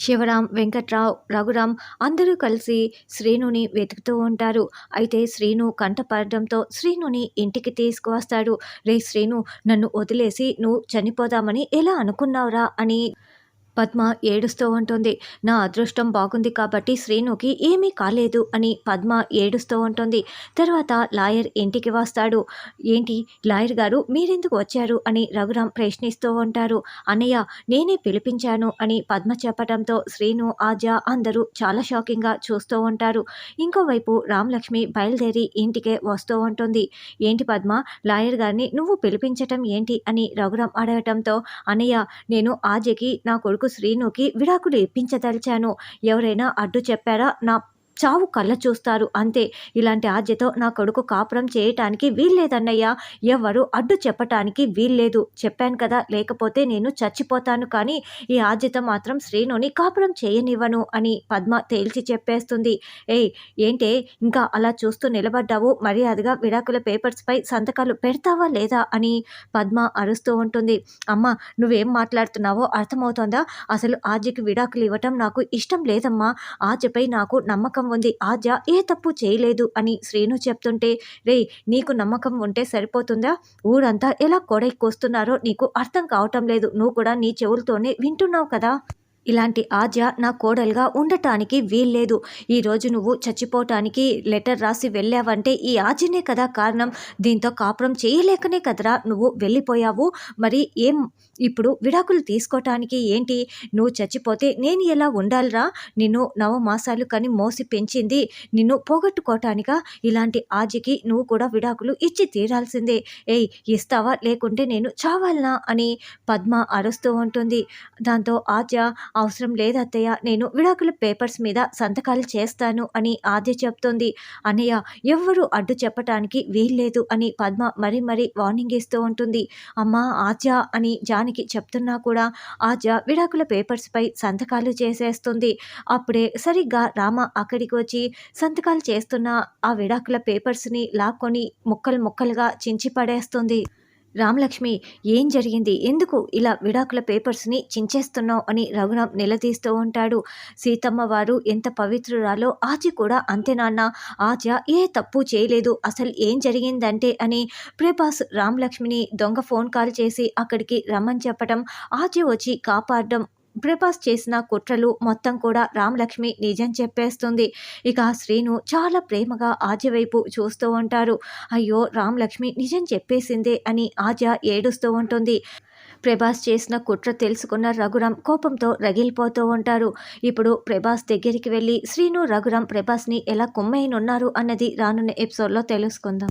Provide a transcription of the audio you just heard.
శివరాం వెంకట్రావు రఘురాం అందరూ కలిసి శ్రీనుని వెతుకుతూ ఉంటారు. అయితే శ్రీను కంటపడడంతో శ్రీనుని ఇంటికి తీసుకువస్తాడు. రే శ్రీను నన్ను వదిలేసి నువ్వు చనిపోదామని ఎలా అనుకున్నావురా? అని పద్మ ఏడుస్తూ ఉంటుంది. నా అదృష్టం బాగుంది కాబట్టి శ్రీనుకి ఏమీ కాలేదు అని పద్మ ఏడుస్తూ ఉంటుంది. తర్వాత లాయర్ ఇంటికి వస్తాడు. ఏంటి? లాయర్ గారు మీరెందుకు వచ్చారు? అని రఘురాం ప్రశ్నిస్తూ ఉంటారు. అన్నయ్య నేనే పిలిపించాను అని పద్మ చెప్పడంతో శ్రీను ఆజా అందరూ చాలా షాకింగ్గా చూస్తూ ఉంటారు. ఇంకోవైపు రామలక్ష్మి బయలుదేరి ఇంటికే వస్తూ ఉంటుంది. ఏంటి పద్మ? లాయర్ గారిని నువ్వు పిలిపించటం ఏంటి? అని రఘురాం అడగటంతో అన్నయ్య నేను ఆజకి నా కొడుకు శ్రీనుకి విడాకులు ఇప్పించదలిచాను. ఎవరైనా అడ్డు చెప్పారా? నా చావు కళ్ళ చూస్తారు. అంతే. ఇలాంటి ఆజ్యతో నా కొడుకు కాపురం చేయటానికి వీల్లేదన్నయ్యా. ఎవరు అడ్డు చెప్పటానికి వీల్లేదు. చెప్పాను కదా లేకపోతే నేను చచ్చిపోతాను కానీ ఈ ఆద్యత మాత్రం శ్రీనుని కాపురం చేయనివ్వను అని పద్మ తేల్చి చెప్పేస్తుంది. ఏయ్ ఏంటే? ఇంకా అలా చూస్తూ నిలబడ్డావు? మర్యాదగా విడాకుల పేపర్స్పై సంతకాలు పెడతావా లేదా? అని పద్మ అరుస్తూ ఉంటుంది. అమ్మ నువ్వేం మాట్లాడుతున్నావో అర్థమవుతోందా? అసలు ఆజ్యకి విడాకులు ఇవ్వటం నాకు ఇష్టం లేదమ్మా. ఆజ్యపై నాకు నమ్మకం ఉంది. ఆద్య ఏ తప్పు చేయలేదు అని శ్రీను చెప్తుంటే రే నీకు నమ్మకం ఉంటే సరిపోతుందా? ఊరంతా ఎలా కొడైకొస్తున్నారో నీకు అర్థం కావటం లేదు. నువ్వు కూడా నీ చెవులతోనే వింటున్నావు కదా? ఇలాంటి ఆద్య నా కోడలుగా ఉండటానికి వీల్లేదు. ఈరోజు నువ్వు చచ్చిపోవటానికి లెటర్ రాసి వెళ్ళావంటే ఈ ఆజ్యనే కదా కారణం. దీంతో కాపురం చేయలేకనే కదరా నువ్వు వెళ్ళిపోయావు. మరి ఏం ఇప్పుడు విడాకులు తీసుకోవటానికి ఏంటి? నువ్వు చచ్చిపోతే నేను ఎలా ఉండాలిరా? నిన్ను నవమాసాలు కని మోసి పెంచింది నిన్ను పోగొట్టుకోవటానిక ఇలాంటి ఆజ్యకి నువ్వు కూడా విడాకులు ఇచ్చి తీరాల్సిందే. ఏయ్ ఇస్తావా? లేకుంటే నేను చావాలనా? అని పద్మ అరుస్తూ ఉంటుంది. దాంతో ఆద్య అవసరం లేదత్తయ్య నేను విడాకుల పేపర్స్ మీద సంతకాలు చేస్తాను అని ఆద్య చెప్తుంది. అన్నయ్య ఎవ్వరూ అడ్డు చెప్పటానికి వీల్లేదు అని పద్మ మరీ మరీ వార్నింగ్ ఇస్తూ ఉంటుంది. అమ్మా ఆద్య అని జానికి చెప్తున్నా కూడా ఆద్య విడాకుల పేపర్స్పై సంతకాలు చేసేస్తుంది. అప్పుడే సరిగ్గా రామ అక్కడికి వచ్చి సంతకాలు చేస్తున్న ఆ విడాకుల పేపర్స్ని లాక్కొని ముక్కలు ముక్కలుగా చించి పడేస్తుంది. రామలక్ష్మి ఏం జరిగింది? ఎందుకు ఇలా విడాకుల పేపర్స్ని చించేస్తున్నావు అని రఘురాం నిలదీస్తూ ఉంటాడు. సీతమ్మ వారు ఎంత పవిత్రురాలో ఆచి కూడా అంతే నాన్న. ఆచ ఏ తప్పు చేయలేదు. అసలు ఏం జరిగిందంటే అని ప్రభాస్ రామలక్ష్మిని దొంగ ఫోన్ కాల్ చేసి అక్కడికి రమ్మని చెప్పడం ఆచి వచ్చి కాపాడడం ప్రభాస్ చేసిన కుట్రలు మొత్తం కూడా రామలక్ష్మి నిజం చెప్పేస్తుంది. ఇక శ్రీను చాలా ప్రేమగా ఆద్య వైపు చూస్తూ ఉంటారు. అయ్యో రామలక్ష్మి నిజం చెప్పేసిందే అని ఆద్య ఏడుస్తూ ఉంటుంది. ప్రభాస్ చేసిన కుట్ర తెలుసుకున్న రఘురాం కోపంతో రగిలిపోతూ ఉంటారు. ఇప్పుడు ప్రభాస్ దగ్గరికి వెళ్ళి శ్రీను రఘురాం ప్రభాస్ని ఎలా కుమ్మైనున్నారు అన్నది రానున్న ఎపిసోడ్లో తెలుసుకుందాం.